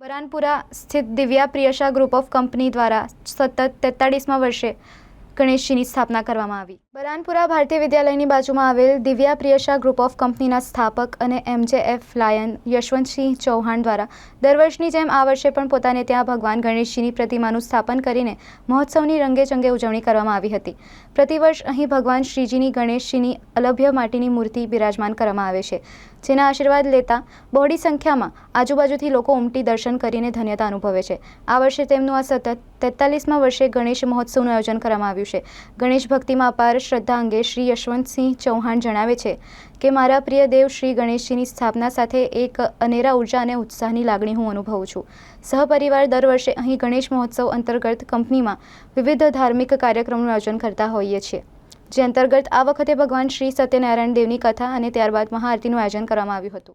બરાનપુરા સ્થિત Divya Priyasha group of company દ્વારા સતત તેતાળીસમાં વર્ષે ગણેશજીની સ્થાપના કરવામાં આવી. બરાનપુરા ભારતીય વિદ્યાલયની બાજુમાં આવેલ દિવ્યા પ્રિયશા ગ્રુપ ઓફ કંપનીના સ્થાપક અને એમજેએફ લાયન યશવંતસિંહ ચૌહાણ દ્વારા દર વર્ષની જેમ આ વર્ષે પણ પોતાને ત્યાં ભગવાન ગણેશજીની પ્રતિમાનું સ્થાપન કરીને મહોત્સવની રંગેચંગે ઉજવણી કરવામાં આવી હતી. પ્રતિવર્ષ અહીં ભગવાન શ્રીજીની ગણેશજીની અલભ્ય માટીની મૂર્તિ બિરાજમાન કરવામાં આવે છે, જેના આશીર્વાદ લેતા બહોળી સંખ્યામાં આજુબાજુથી લોકો ઉમટી દર્શન કરીને ધન્યતા અનુભવે છે. આ વર્ષે તેમનું આ સતત તેતાલીસમાં વર્ષે ગણેશ મહોત્સવનું આયોજન કરવામાં આવ્યું છે. ગણેશ ભક્તિમાં અપાર શ્રદ્ધા અંગે શ્રી યશવંતસિંહ ચૌહાણ જણાવે છે કે, મારા પ્રિય દેવ શ્રી ગણેશજીની સ્થાપના સાથે એક અનેરા ઊર્જા અને ઉત્સાહની લાગણી હું અનુભવું છું. સહપરિવાર દર વર્ષે અહીં ગણેશ મહોત્સવ અંતર્ગત કંપનીમાં વિવિધ ધાર્મિક કાર્યક્રમોનું આયોજન કરતા હોઈએ છીએ. જે અંતર્ગત આ વખતે ભગવાન શ્રી સત્યનારાયણ દેવની કથા અને ત્યારબાદ મહાઆરતીનું આયોજન કરવામાં આવ્યું હતું.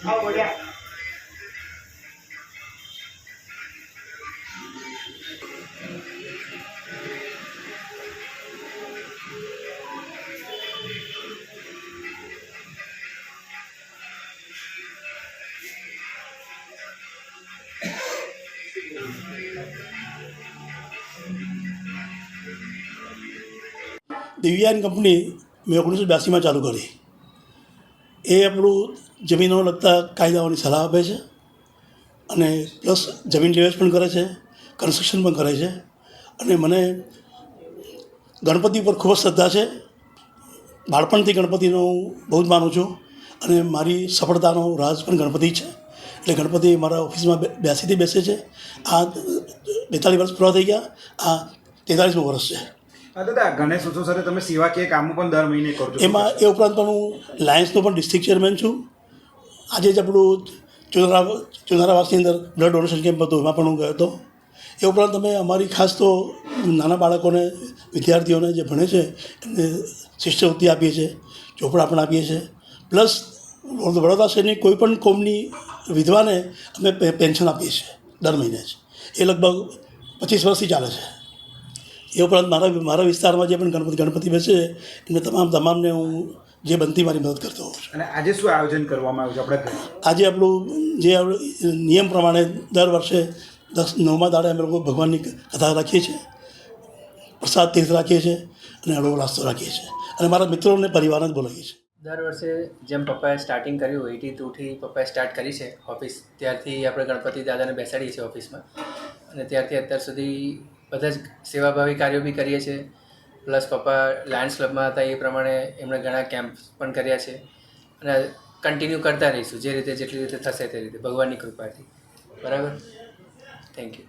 દીધો ને તો તો સંતોષ પેલા ફોન કરને સૈજનને દિવ્યાન કંપની મેં ઓગણીસો બ્યાસીમાં ચાલુ કરી એ આપણું જમીનો લગતા કાયદાઓની સલાહ આપે છે અને પ્લસ જમીન લિવેજ પણ કરે છે કન્સ્ટ્રક્શન પણ કરે છે. અને મને ગણપતિ પર ખૂબ જ શ્રદ્ધા છે. બાળપણથી ગણપતિનો હું બહુ જ માનું છું અને મારી સફળતાનો રાજ પણ ગણપતિ છે. એટલે ગણપતિ મારા ઓફિસમાં બેસીથી બેસે છે. આ બેતાલીસ વર્ષ પૂરા થઈ ગયા. આ તેતાલીસમું વર્ષ છે. દાદા ગણેશ ઉત્સવ સાથે તમે સેવાકીય કામો પણ દર મહિને કરો છો. એમાં એ ઉપરાંત પણ હું લાયન્સનો પણ ડિસ્ટ્રિક્ટ ચેરમેન છું. આજે જ આપણું ચુનારા ચુનારાવાસની અંદર બ્લડ ડોનેશન કેમ્પ હતો એમાં પણ હું ગયો હતો. એ ઉપરાંત અમે અમારી ખાસ તો નાના બાળકોને વિદ્યાર્થીઓને જે ભણે છે એમને શિષ્યવૃત્તિ આપીએ છીએ ચોપડા પણ આપીએ છીએ. પ્લસ વડોદરા શહેરની કોઈ પણ કોમની વિધવાને અમે પેન્શન આપીએ છીએ દર મહિને જ. એ લગભગ પચીસ વર્ષથી ચાલે છે. એ ઉપરાંત મારા મારા વિસ્તારમાં જે પણ ગણપતિ ગણપતિ બેસે છે એમને તમામ તમામને હું જે બનતી મારી મદદ કરતો હોઉં છું. અને આજે શું આયોજન કરવામાં આવ્યું છે આપણે આજે આપણું જે આપણું નિયમ પ્રમાણે દર વર્ષે દસ નવમા દાડે અમે લોકો ભગવાનની કથા રાખીએ છીએ. પ્રસાદ તીર્થ રાખીએ છીએ અને હળવો નાસ્તો રાખીએ છીએ. અને મારા મિત્રોને પરિવારને જ બોલાવીએ છીએ. દર વર્ષે જેમ પપ્પાએ સ્ટાર્ટિંગ કર્યું એટી ટુથી પપ્પાએ સ્ટાર્ટ કરી છે ઓફિસ ત્યારથી આપણે ગણપતિ દાદાને બેસાડીએ છીએ ઓફિસમાં અને ત્યારથી અત્યાર સુધી બધા જ સેવાભાવી કાર્યો બી કરીએ છીએ. પ્લસ પપ્પા લાયન્સ ક્લબમાં હતા એ પ્રમાણે એમણે ઘણા કેમ્પ પણ કર્યા છે. અને કન્ટિન્યુ કરતા રહીશું, જે રીતે જેટલી રીતે થશે તે રીતે. ભગવાનની કૃપાથી. બરાબર? Thank you